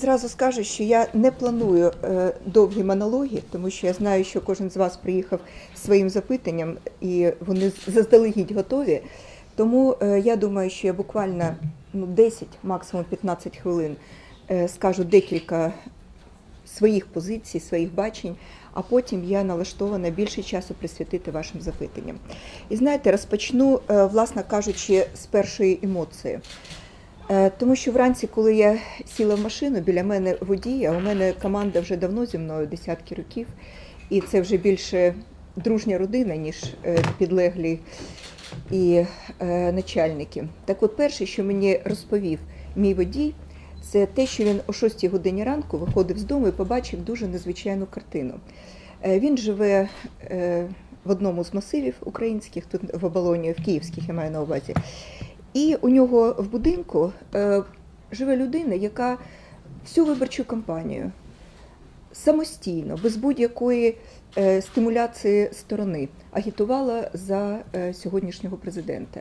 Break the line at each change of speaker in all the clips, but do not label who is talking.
Зразу скажу, що я не планую е, довгі монологи, тому що я знаю, що кожен з вас приїхав своїм запитанням, і вони заздалегідь готові. Тому е, я думаю, що я буквально ну, 10, максимум 15 хвилин е, скажу декілька своїх позицій, своїх бачень, а потім я налаштована більше часу присвятити вашим запитанням. І знаєте, розпочну, власне кажучи, з першої емоції. Е, Тому що вранці, коли я сіла в машину, біля мене водій, а у мене команда вже давно зі мною десятки років, і це вже більше дружня родина, ніж е, підлеглі і е, начальники. Так от перше, що мені розповів мій водій, це те, що він о 6 годині ранку виходив з дому і побачив дуже незвичайну картину. Він живе в одному з масивів українських, тут в Оболоні, в Київських, я маю на увазі. І у нього в будинку е, живе людина, яка всю виборчу кампанію самостійно, без будь-якої е, стимуляції сторони, агітувала за е, сьогоднішнього президента.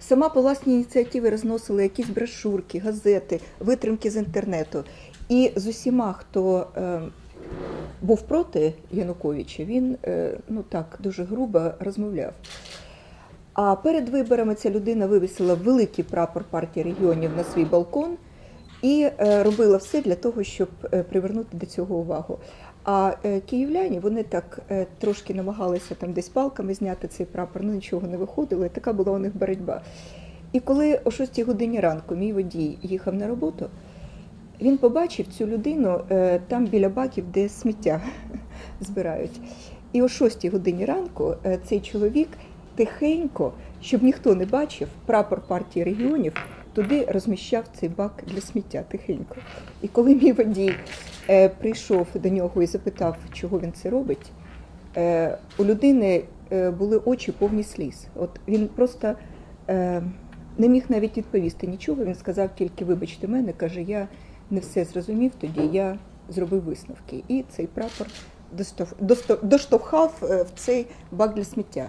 Сама по власній ініціативі розносила якісь брошурки, газети, витримки з інтернету. І з усіма, хто був проти Януковича, він ну так дуже грубо розмовляв. А перед виборами ця людина вивісила великий прапор партії регіонів на свій балкон і е, робила все для того, щоб е, привернути до цього увагу. А е, київляні вони так трошки намагалися там десь палками зняти цей прапор, ну нічого не виходило, і така була у них боротьба. І коли о 6 годині ранку мій водій їхав на роботу, він побачив цю людину там біля баків, де сміття збирають. І о 6 годині ранку цей чоловік тихенько, щоб ніхто не бачив, прапор партії регіонів туди розміщав цей бак для сміття тихенько. І коли мій водій е, прийшов до нього і запитав, чого він це робить, е, у людини е, були очі повні сліз. От він просто е, не міг навіть відповісти нічого. Він сказав тільки, вибачте мене, каже, я не все зрозумів тоді, я зробив висновки. І цей прапор доштовхав е, в цей бак для сміття.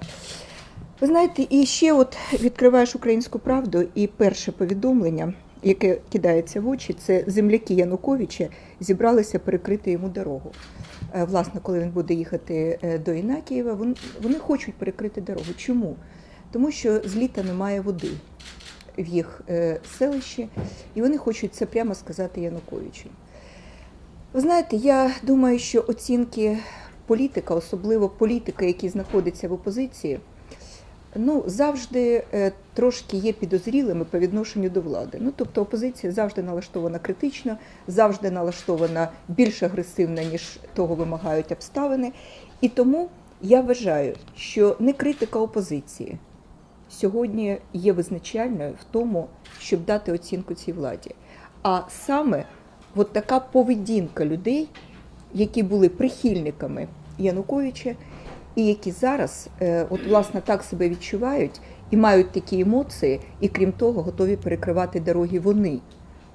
Ви знаєте, і ще от відкриваєш українську правду, і перше повідомлення, яке кидається в очі, це земляки Януковича зібралися перекрити йому дорогу. Е, Власне, коли він буде їхати е, до Інакієва, вони хочуть перекрити дорогу. Чому? Тому що з літа немає води в їх е, селищі, і вони хочуть це прямо сказати Януковичу. Ви знаєте, я думаю, що оцінки політика, особливо політика, який знаходиться в опозиції, ну завжди е, трошки є підозрілими по відношенню до влади. Ну тобто опозиція завжди налаштована критично, завжди налаштована більш агресивно, ніж того вимагають обставини. І тому я вважаю, що не критика опозиції сьогодні є визначальною в тому, щоб дати оцінку цій владі, а саме от така поведінка людей, які були прихильниками Януковича, і які зараз е, от власне так себе відчувають і мають такі емоції, і крім того, готові перекривати дороги вони,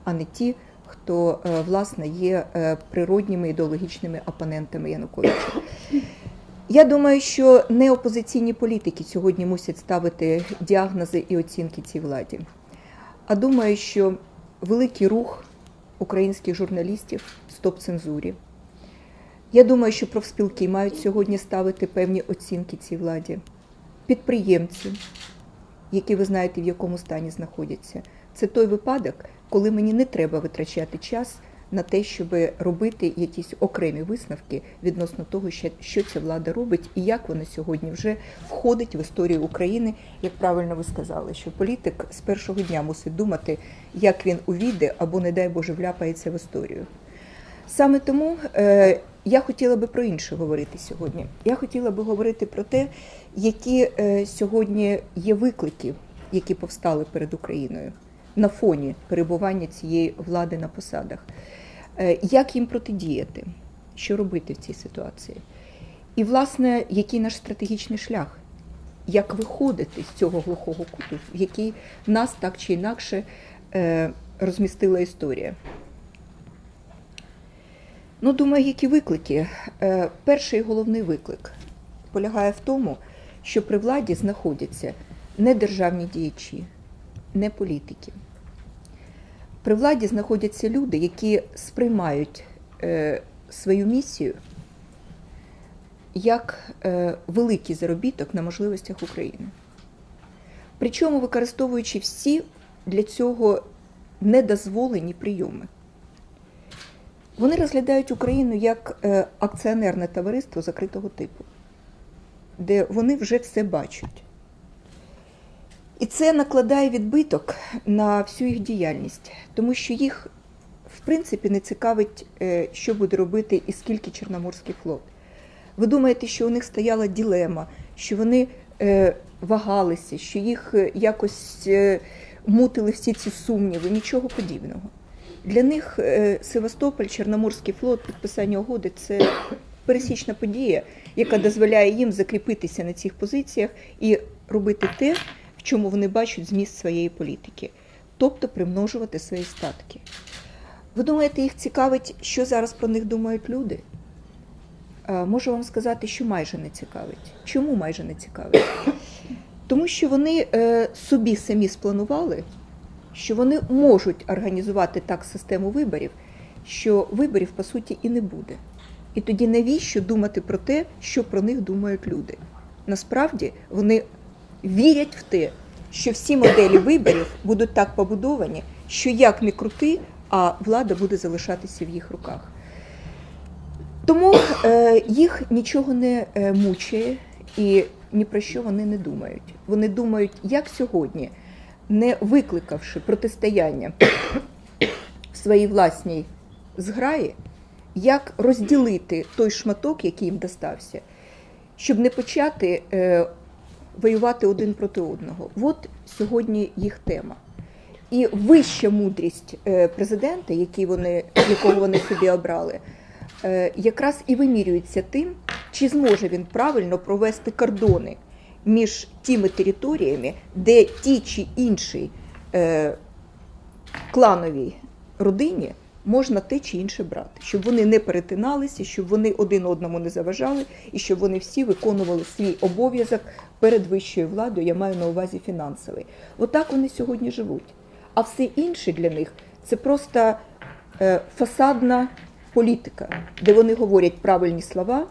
а не ті, хто е, власне є е, природніми ідеологічними опонентами Януковича. Я думаю, що не опозиційні політики сьогодні мусять ставити діагнози і оцінки цій владі. А думаю, що великий рух українських журналістів стоп цензурі. Я думаю, що профспілки мають сьогодні ставити певні оцінки цій владі. Підприємці, які ви знаєте, в якому стані знаходяться. Це той випадок, коли мені не треба витрачати час на те, щоб робити якісь окремі висновки відносно того, що, ця влада робить і як вона сьогодні вже входить в історію України, як правильно ви сказали, що політик з першого дня мусить думати, як він увійде або, не дай Боже, вляпається в історію. Саме тому е, я хотіла би про інше говорити сьогодні. Я хотіла би говорити про те, які е, сьогодні є виклики, які повстали перед Україною на фоні перебування цієї влади на посадах. Е, як їм протидіяти, що робити в цій ситуації? І, власне, який наш стратегічний шлях? Як виходити з цього глухого куту, в який нас так чи інакше розмістила історія? Ну, думаю, які виклики. Е, Перший головний виклик полягає в тому, що при владі знаходяться не державні діячі, не політики, При владі знаходяться люди, які сприймають е, свою місію як е, великий заробіток на можливостях України. Причому використовуючи всі для цього недозволені прийоми. Вони розглядають Україну як е, акціонерне товариство закритого типу, де вони вже все бачать. І це накладає відбиток на всю їх діяльність, тому що їх, в принципі, не цікавить, е, що буде робити і скільки Чорноморський флот. Ви думаєте, що у них стояла ділема, що вони е, вагалися, що їх якось мутили всі ці сумніви, нічого подібного. Для них е, Севастополь, Чорноморський флот, підписання угоди це пересічна подія, яка дозволяє їм закріпитися на цих позиціях і робити те, в чому вони бачать зміст своєї політики, тобто примножувати свої статки. Ви думаєте, їх цікавить, що зараз про них думають люди? Е, Можу вам сказати, що майже не цікавить. Чому майже не цікавить? Тому що вони е, собі самі спланували, що вони можуть організувати так систему виборів, що виборів по суті і не буде. І тоді навіщо думати про те, що про них думають люди? Насправді вони вірять в те, що всі моделі виборів будуть так побудовані, що як не крути, а влада буде залишатися в їх руках. Тому е, їх нічого не е, мучає і ні про що вони не думають. Вони думають, як сьогодні, не викликавши протистояння в своїй власній зграї, як розділити той шматок, який їм достався, щоб не почати е, воювати один проти одного. От сьогодні їх тема. І вища мудрість е, президента, який вони, якого вони собі обрали, е, якраз і вимірюється тим, чи зможе він правильно провести кордони між тими територіями, де ті чи інші е, клановій родині можна те чи інше брати, щоб вони не перетиналися, щоб вони один одному не заважали, і щоб вони всі виконували свій обов'язок перед вищою владою, я маю на увазі фінансовий. Отак вони сьогодні живуть. А все інше для них це просто е, фасадна політика, де вони говорять правильні слова,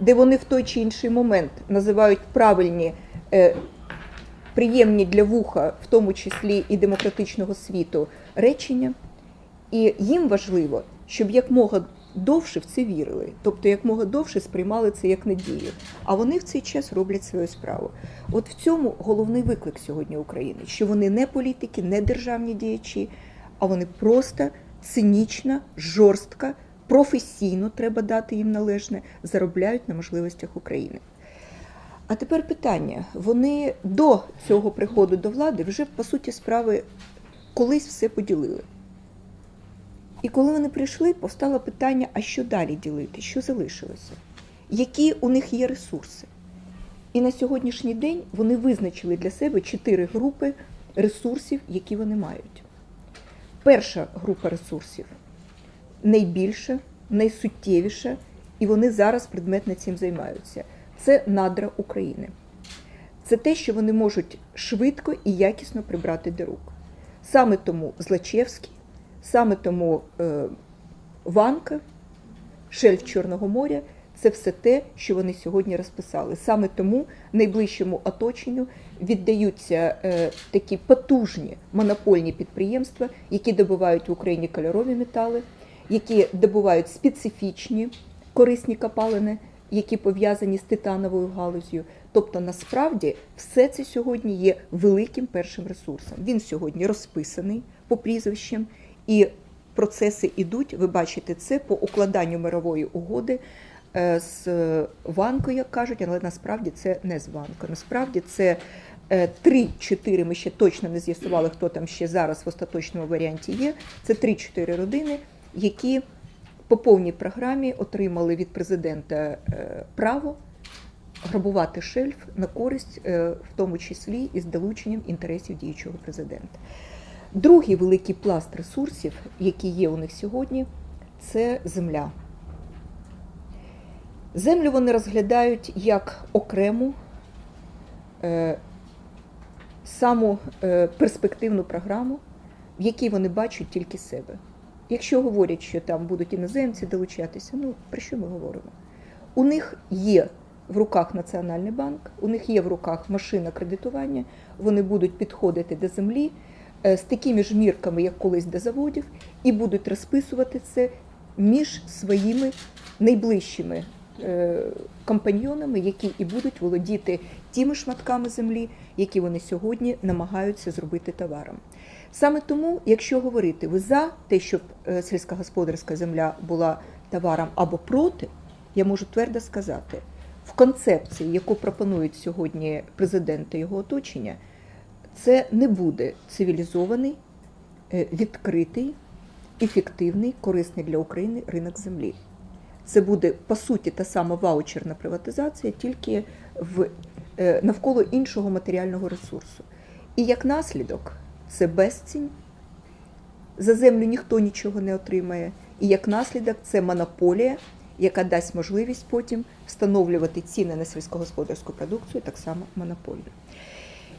де вони в той чи інший момент називають правильні, е, приємні для вуха, в тому числі і демократичного світу, речення. І їм важливо, щоб якмога довше в це вірили, тобто якмога довше сприймали це як надію. А вони в цей час роблять свою справу. От в цьому головний виклик сьогодні України, що вони не політики, не державні діячі, а вони просто цинічно, жорстко, професійно треба дати їм належне, заробляють на можливостях України. А тепер питання: вони до цього приходу до влади вже по суті справи колись все поділили. І коли вони прийшли, постало питання: а що далі ділити, що залишилося? Які у них є ресурси? І на сьогоднішній день вони визначили для себе чотири групи ресурсів, які вони мають. Перша група ресурсів найбільша, найсуттєвіша, і вони зараз предметно цим займаються. Це надра України. Це те, що вони можуть швидко і якісно прибрати до рук. Саме тому Злачевський, саме тому е, Ванка, шельф Чорного моря це все те, що вони сьогодні розписали. Саме тому найближчому оточенню віддаються е, такі потужні монопольні підприємства, які добувають в Україні кольорові метали, які добувають специфічні корисні копалини, які пов'язані з титановою галузю. Тобто, насправді, все це сьогодні є великим першим ресурсом. Він сьогодні розписаний по прізвищам, і процеси йдуть. Ви бачите це по укладанню мирової угоди е, з Ванкою, як кажуть, але насправді це не з Ванкою. Насправді це е, три-чотири. Ми ще точно не з'ясували, хто там ще зараз в остаточному варіанті є. Це три-чотири родини, які по повній програмі отримали від президента е, право грабувати шельф на користь, е, в тому числі і з долученням інтересів діючого президента. Другий великий пласт ресурсів, які є у них сьогодні, це земля. Землю вони розглядають як окрему е, саму е, перспективну програму в якій вони бачать тільки себе. Якщо говорять, що там будуть іноземці долучатися, ну про що ми говоримо? У них є в руках Національний банк, у них є в руках машина кредитування, вони будуть підходити до землі е, з такими ж мірками, як колись до заводів, і будуть розписувати це між своїми найближчими компаньйонами, які і будуть володіти тими шматками землі, які вони сьогодні намагаються зробити товаром. Саме тому, якщо говорити, ви за те, щоб е, сільськогосподарська земля була товаром або проти, я можу твердо сказати, в концепції, яку пропонують сьогодні президент та його оточення, це не буде цивілізований, е, відкритий, ефективний, корисний для України ринок землі. Це буде по суті та сама ваучерна приватизація, тільки в е, навколо іншого матеріального ресурсу. І як наслідок, це безцінь. За землю ніхто нічого не отримає. І як наслідок, це монополія, яка дасть можливість потім встановлювати ціни на сільськогосподарську продукцію, так само монополію.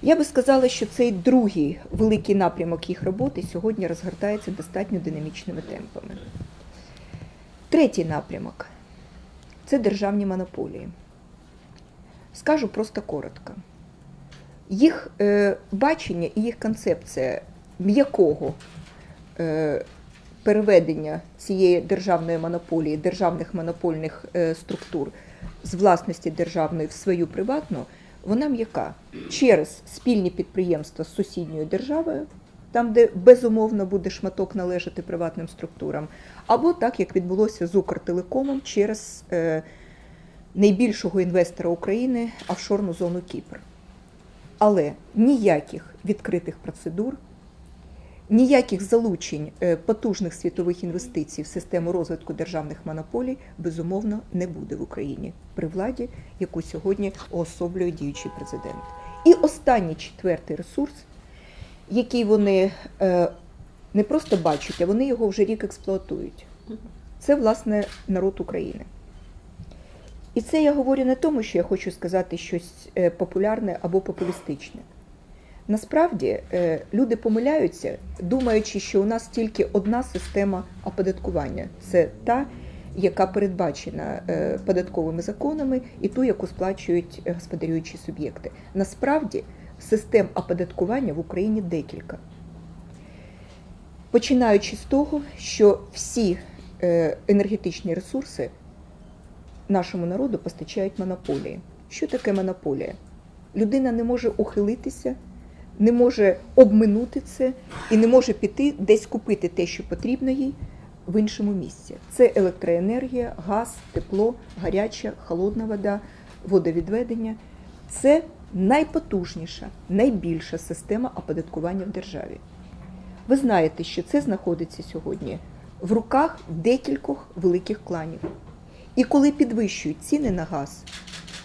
Я би сказала, що цей другий великий напрямок їх роботи сьогодні розгортається достатньо динамічними темпами. Третій напрямок це державні монополії. Скажу просто коротко. Їх е, бачення і їх концепція м'якого е, переведення цієї державної монополії, державних монопольних е, структур з власності державної в свою приватну, вона м'яка через спільні підприємства з сусідньою державою, там, де безумовно буде шматок належати приватним структурам, або так, як відбулося з Укртелекомом через е, найбільшого інвестора України офшорну зону Кіпр. Але ніяких відкритих процедур, ніяких залучень е, потужних світових інвестицій в систему розвитку державних монополій безумовно не буде в Україні при владі, яку сьогодні уособлює діючий президент. І останній четвертий ресурс, який вони е, не просто бачать, а вони його вже рік експлуатують. Це власне народ України. І це я говорю не тому, що я хочу сказати щось е, популярне або популістичне. Насправді е, люди помиляються, думаючи, що у нас тільки одна система оподаткування це та, яка передбачена податковими законами, і ту, яку сплачують господарюючі суб'єкти. Насправді систем оподаткування в Україні декілька. Починаючи з того, що всі енергетичні ресурси нашому народу постачають монополії. Що таке монополія? Людина не може ухилитися, не може обминути це і не може піти десь купити те, що потрібно їй в іншому місці. Це електроенергія, газ, тепло, гаряча, холодна вода, водовідведення. Це найпотужніша, найбільша система оподаткування в державі. Ви знаєте, що це знаходиться сьогодні в руках декількох великих кланів. І коли підвищують ціни на газ,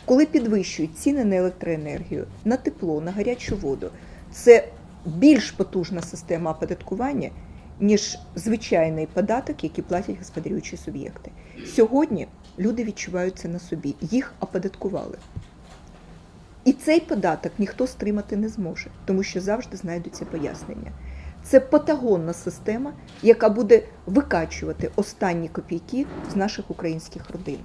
коли підвищують ціни на електроенергію, на тепло, на гарячу воду, це більш потужна система оподаткування, ніж звичайний податок, який платять господарюючі суб'єкти. Сьогодні люди відчувають це на собі, їх оподаткували. І цей податок ніхто стримати не зможе, тому що завжди знайдуться пояснення. Це патагонна система, яка буде викачувати останні копійки з наших українських родин.